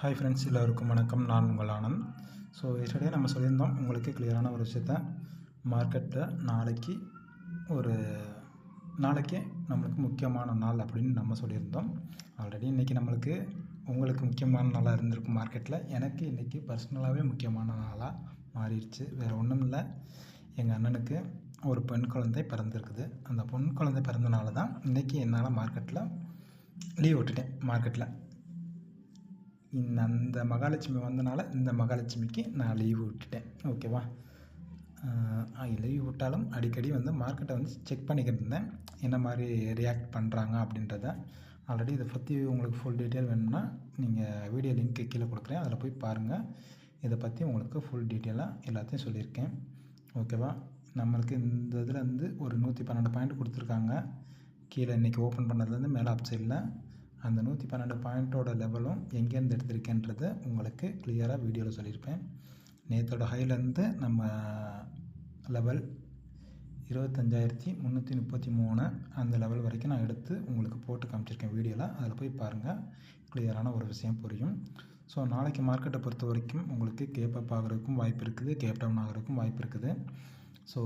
Hi friends எல்லோருக்கும் வணக்கம். நான் உங்கள் ஆனந்த். ஸோ எஸ்டர்டே நம்ம சொல்லியிருந்தோம் உங்களுக்கு கிளியரான ஒரு விஷயத்த. மார்க்கெட்டில் நாளைக்கு ஒரு நாளைக்கே நம்மளுக்கு முக்கியமான நாள் அப்படின்னு நம்ம சொல்லியிருந்தோம். ஆல்ரெடி இன்றைக்கி நம்மளுக்கு உங்களுக்கு முக்கியமான நாளாக இருந்திருக்கும் மார்க்கெட்டில் எனக்கு இன்றைக்கி பர்சனலாகவே முக்கியமான நாளாக மாறிடுச்சு. வேறு ஒன்றும் இல்லை. எங்கள் அண்ணனுக்கு ஒரு பெண் குழந்தை பிறந்திருக்குது. அந்த பெண் குழந்தை பிறந்தனால தான் இன்றைக்கி என்னால் மார்க்கெட்டில் லீவ் விட்டுட்டேன். மார்க்கெட்டில் இந்த அந்த மகாலட்சுமி வந்தனால இந்த மகாலட்சுமிக்கு நான் லீவு விட்டுட்டேன். ஓகேவா லீவ் விட்டாலும் அடிக்கடி வந்து மார்க்கெட்டை வந்து செக் பண்ணிக்கிட்டு இருந்தேன். என்ன மாதிரி ரியாக்ட் பண்ணுறாங்க அப்படின்றத. ஆல்ரெடி இதை பற்றி உங்களுக்கு ஃபுல் டீட்டெயில் வேணும்னா நீங்கள் வீடியோ லிங்க்கு கீழே கொடுக்குறேன். அதில் போய் பாருங்கள் இதை பற்றி உங்களுக்கு ஃபுல் டீட்டெயிலாக எல்லாத்தையும் சொல்லியிருக்கேன். ஓகேவா நம்மளுக்கு இந்த இதில் வந்து ஒரு நூற்றி பன்னெண்டு பாயிண்ட் கொடுத்துருக்காங்க. கீழே இன்றைக்கி ஓப்பன் பண்ணதுலேருந்து மேலே அப் சைடில் அந்த நூற்றி பன்னெண்டு பாயிண்ட்டோட லெவலும் எங்கேருந்து எடுத்திருக்கேன்றது உங்களுக்கு கிளியராக வீடியோவில் சொல்லியிருப்பேன். நேற்றோட ஹைலேருந்து நம்ம லெவல் இருபத்தஞ்சாயிரத்தி முந்நூற்றி முப்பத்தி மூணு அந்த லெவல் வரைக்கும் நான் எடுத்து உங்களுக்கு போட்டு காமிச்சிருக்கேன் வீடியோவில் அதில் போய் பாருங்கள் கிளியரான ஒரு விஷயம் புரியும். ஸோ நாளைக்கு மார்க்கெட்டை பொறுத்த வரைக்கும் உங்களுக்கு கேப் அப் ஆகிறதுக்கும் வாய்ப்பு இருக்குது. கேப் டவுன் ஆகிறதுக்கும் வாய்ப்பு இருக்குது. ஸோ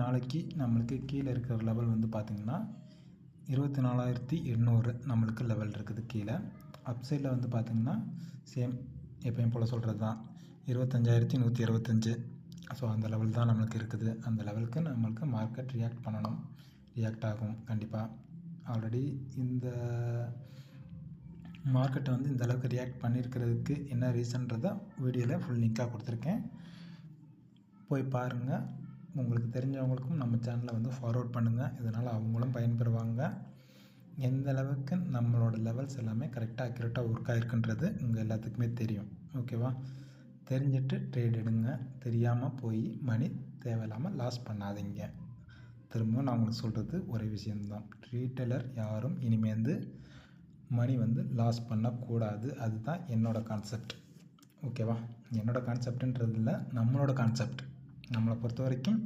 நாளைக்கு நம்மளுக்கு கீழே இருக்கிற லெவல் வந்து பார்த்திங்கன்னா இருபத்தி நாலாயிரத்தி எண்ணூறு நம்மளுக்கு லெவல் இருக்குது கீழே. அப் சைடில் வந்து பார்த்திங்கன்னா சேம் எப்பயும் போல் சொல்கிறது தான் இருபத்தஞ்சாயிரத்தி நூற்றி இருபத்தஞ்சி ஸோ அந்த லெவல் தான் நம்மளுக்கு இருக்குது. அந்த லெவலுக்கு நம்மளுக்கு மார்க்கெட் ரியாக்ட் பண்ணணும். ரியாக்ட் ஆகும் கண்டிப்பாக ஆல்ரெடி இந்த மார்க்கெட்டை வந்து இந்த அளவுக்கு ரியாக்ட் பண்ணியிருக்கிறதுக்கு என்ன ரீசன்றதை வீடியோவில் ஃபுல் லிங்காக கொடுத்துருக்கேன். போய் பாருங்கள் உங்களுக்கு தெரிஞ்சவங்களுக்கும் நம்ம சேனலை வந்து ஃபார்வர்ட் பண்ணுங்கள் இதனால் அவங்களும் பயன்பெறுவாங்க. எந்த அளவுக்கு நம்மளோட லெவல்ஸ் எல்லாமே கரெக்டாக அக்யூரேட்டாக ஒர்க் ஆகிருக்குன்றது உங்கள் எல்லாத்துக்குமே தெரியும். ஓகேவா தெரிஞ்சுட்டு ட்ரேட் எடுங்க. தெரியாமல் போய் மணி தேவையில்லாமல் லாஸ் பண்ணாதீங்க. திரும்பவும் நான் உங்களுக்கு சொல்கிறது ஒரே விஷயம்தான். ரீட்டெய்லர் யாரும் இனிமேந்து மணி வந்து லாஸ் பண்ணக்கூடாது. அதுதான் என்னோடய கான்செப்ட் ஓகேவா என்னோடய கான்செப்டுன்றது இல்லை நம்மளோட கான்செப்ட் நம்மளை பொறுத்த வரைக்கும்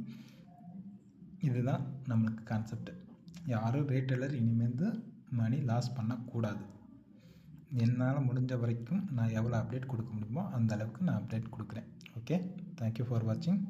இதுதான் நம்மளுக்கு கான்செப்ட் யாரும் ரீட்டைலர் இனிமேந்து மணி லாஸ் பண்ணக்கூடாது. என்னால் முடிஞ்ச வரைக்கும் நான் எவ்வளோ அப்டேட் கொடுக்க முடியுமோ அந்த அளவுக்கு நான் அப்டேட் கொடுக்குறேன். ஓகே தேங்க்யூ ஃபார் வாட்சிங்